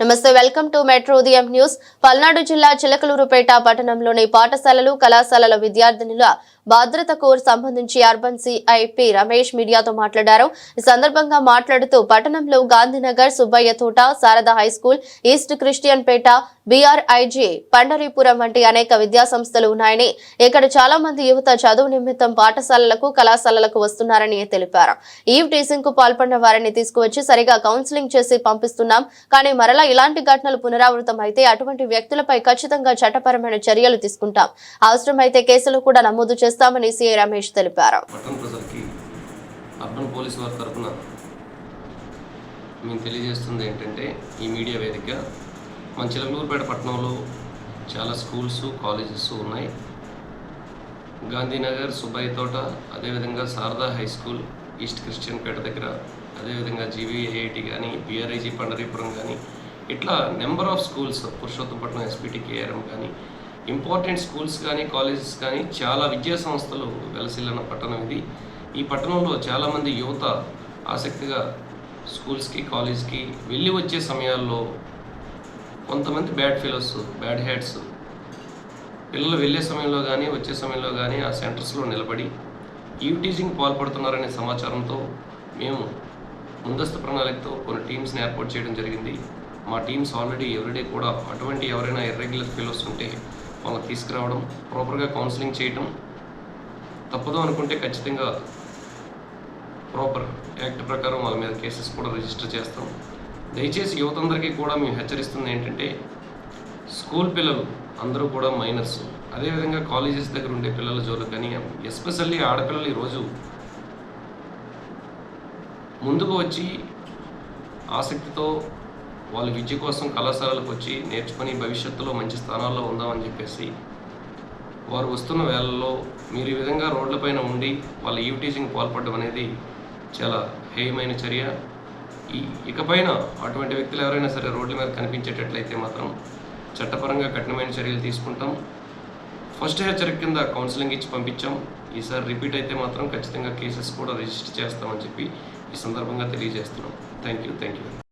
నమస్తే welcome to metro ఉదయం news. Palnadu జిల్లా చిలకలూరుపేట పట్టణంలోని పాఠశాలలు కళాశాలల విద్యార్థినుల భద్రతకు సంబంధించి అర్బన్ సిఐపి రమేష్ మీడియాతో మాట్లాడారు. ఈ సందర్భంగా మాట్లాడుతూ పట్టణంలో Gandhinagar Subbaiah Thota Sharada high school east Christian పేట బీఆర్ఐజీ పండరీపురం వంటి అనేక విద్యా సంస్థలు ఉన్నాయని ఇక్కడ చాలా మంది యువత చదువు నిమిత్తం పాఠశాలలకు కళాశాలలకు వస్తున్నారని తెలిపారు. ఈవ్ టీసింగ్కు పాల్పడిన వారిని తీసుకువచ్చి సరిగా కౌన్సిలింగ్ చేసి పంపిస్తున్నాం. కానీ మరలా ఇలాంటి ఘటనలు పునరావృతం అయితే అటువంటి వ్యక్తులపై ఖచ్చితంగా చట్టపరమైన చర్యలు తీసుకుంటాం. అవసరమైతే కేసులు కూడా నమోదు చేస్తామని సీఐ రమేష్ తెలిపారు. అర్బన్ పోలీస్ వారి తరఫున మేము తెలియజేస్తుంది ఏంటంటే ఈ మీడియా వేదిక మన చిలకలూరుపేట పట్టణంలో చాలా స్కూల్స్ కాలేజెస్ ఉన్నాయి. గాంధీనగర్ సుబ్బయ్య తోట అదేవిధంగా Sharada high school east Christian పేట దగ్గర అదేవిధంగా జీవీఐఐటి కానీ బీఆర్ఐజీ పండరీపురం కానీ ఇట్లా number of schools Purushottapatnam SPT KRM కానీ ఇంపార్టెంట్ స్కూల్స్ కానీ కాలేజెస్ కానీ చాలా విద్యా సంస్థలు వెలసిల్లిన పట్టణం ఇది. ఈ పట్టణంలో చాలామంది యువత ఆసక్తిగా స్కూల్స్కి కాలేజ్కి వెళ్ళి వచ్చే సమయాల్లో కొంతమంది బ్యాడ్ ఫీలోస్ బ్యాడ్ హ్యాడ్స్ పిల్లలు వెళ్ళే సమయంలో కానీ వచ్చే సమయంలో కానీ ఆ సెంటర్స్లో నిలబడి ఈవ్ టీచింగ్ పాల్పడుతున్నారనే సమాచారంతో మేము ముందస్తు ప్రణాళికతో కొన్ని టీమ్స్ని ఏర్పాటు చేయడం జరిగింది. మా టీమ్స్ ఆల్రెడీ ఎవ్రీడే కూడా అటువంటి ఎవరైనా ఇర్రెగ్యులర్ ఫీలోస్ ఉంటే వాళ్ళని తీసుకురావడం ప్రాపర్గా కౌన్సిలింగ్ చేయటం తప్పదు అనుకుంటే ఖచ్చితంగా ప్రాపర్ యాక్ట్ ప్రకారం వాళ్ళ మీద కేసెస్ కూడా రిజిస్టర్ చేస్తాం. దయచేసి యువతందరికీ కూడా మేము హెచ్చరిస్తుంది ఏంటంటే స్కూల్ పిల్లలు అందరూ కూడా మైనర్స్. అదేవిధంగా కాలేజెస్ దగ్గర ఉండే పిల్లల జోలు కానీ ఎస్పెషల్లీ ఆడపిల్లలు ఈరోజు ముందుకు వచ్చి ఆసక్తితో వాళ్ళ విద్య కోసం కళాశాలలకు వచ్చి నేర్చుకొని భవిష్యత్తులో మంచి స్థానాల్లో ఉందామని చెప్పేసి వారు వస్తున్న వేళల్లో మీరు ఈ విధంగా రోడ్లపైన ఉండి వాళ్ళ ఈవ్ టీచింగ్ పాల్పడడం అనేది చాలా హేయమైన చర్య. ఈ ఇకపైన అటువంటి వ్యక్తులు ఎవరైనా సరే రోడ్ల మీద కనిపించేటట్లయితే మాత్రం చట్టపరంగా కఠినమైన చర్యలు తీసుకుంటాం. ఫస్ట్ హెచ్చరిక కింద కౌన్సిలింగ్ ఇచ్చి పంపించాం. ఈసారి రిపీట్ అయితే మాత్రం ఖచ్చితంగా కేసెస్ కూడా రిజిస్టర్ చేస్తామని చెప్పి ఈ సందర్భంగా తెలియజేస్తున్నాం. Thank you thank you